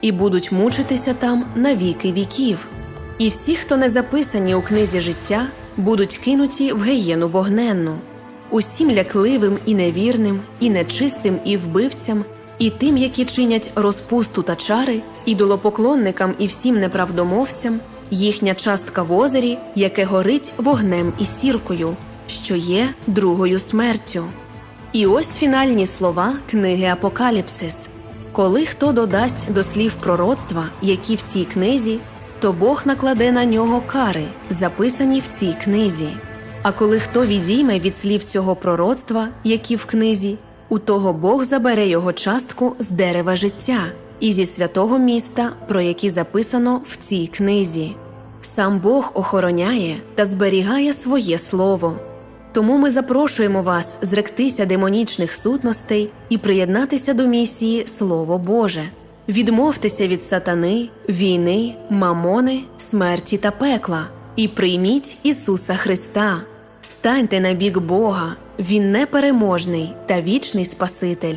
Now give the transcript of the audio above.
і будуть мучитися там на віки віків. І всі, хто не записані у книзі життя, будуть кинуті в геєну вогненну. Усім лякливим і невірним, і нечистим, і вбивцям, і тим, які чинять розпусту та чари, ідолопоклонникам і всім неправдомовцям, їхня частка в озері, яке горить вогнем і сіркою, що є другою смертю. І ось фінальні слова книги Апокаліпсис. Коли хто додасть до слів пророцтва, які в цій книзі, то Бог накладе на нього кари, записані в цій книзі. А коли хто відійме від слів цього пророцтва, які в книзі, у того Бог забере його частку з дерева життя і зі святого міста, про які записано в цій книзі. Сам Бог охороняє та зберігає своє слово. Тому ми запрошуємо вас зректися демонічних сутностей і приєднатися до місії Слово Боже. Відмовтеся від сатани, війни, мамони, смерті та пекла і прийміть Ісуса Христа. Станьте на бік Бога, Він непереможний та вічний Спаситель.